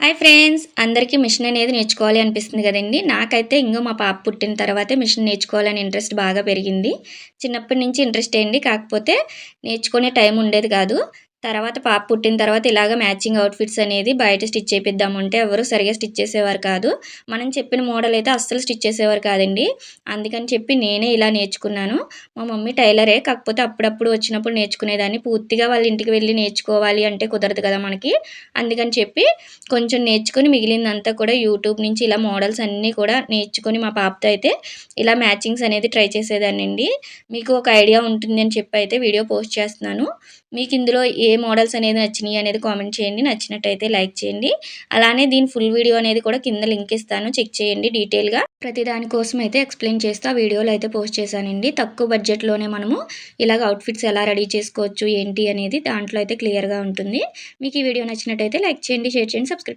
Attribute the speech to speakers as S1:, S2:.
S1: Hi friends అందరికీ machine అనేది నేర్చుకోవాలి అనిపిస్తుంది కదండి. నాకైతే ఇంకో మా పాప పుట్టిన తర్వాతే మిషన్ నేర్చుకోవాలని ఇంట్రెస్ట్ బాగా పెరిగింది. చిన్నప్పటి నుంచి ఇంట్రెస్ట్ అయింది కాకపోతే నేర్చుకునే టైం ఉండేది కాదు. తర్వాత పాప పుట్టిన తర్వాత ఇలాగ మ్యాచింగ్ అవుట్ఫిట్స్ అనేది బయట స్టిచ్ చేపిద్దామంటే ఎవరు సరిగా స్టిచ్ చేసేవారు కాదు. మనం చెప్పిన మోడల్ అయితే అస్సలు స్టిచ్ చేసేవారు కాదండి. అందుకని చెప్పి నేనే ఇలా నేర్చుకున్నాను. మా మమ్మీ టైలరే కాకపోతే అప్పుడప్పుడు వచ్చినప్పుడు నేర్చుకునేదాన్ని. పూర్తిగా వాళ్ళ ఇంటికి వెళ్ళి నేర్చుకోవాలి అంటే కుదరదు కదా మనకి. అందుకని చెప్పి కొంచెం నేర్చుకొని మిగిలిందంతా కూడా యూట్యూబ్ నుంచి ఇలా మోడల్స్ అన్నీ కూడా నేర్చుకొని మా పాపతో అయితే ఇలా మ్యాచింగ్స్ అనేది ట్రై చేసేదాన్ని అండి మీకు ఒక ఐడియా ఉంటుంది అని చెప్పి అయితే వీడియో పోస్ట్ చేస్తున్నాను. మీకు ఇందులో ఏ మోడల్స్ అనేది నచ్చినాయి అనేది కామెంట్ చేయండి. నచ్చినట్టయితే లైక్ చేయండి. అలానే దీని ఫుల్ వీడియో అనేది కూడా కింద లింక్ ఇస్తాను. చెక్ చేయండి డీటెయిల్గా ప్రతి దానికోసం అయితే ఎక్స్ప్లెయిన్ చేస్తూ ఆ వీడియోలో అయితే పోస్ట్ చేశానండి. తక్కువ బడ్జెట్లోనే మనము ఇలాగ అవుట్ఫిట్స్ ఎలా రెడీ చేసుకోవచ్చు ఏంటి అనేది దాంట్లో అయితే క్లియర్గా ఉంటుంది. మీకు ఈ వీడియో నచ్చినట్టయితే లైక్ చేయండి షేర్ చేయండి సబ్స్క్రైబ్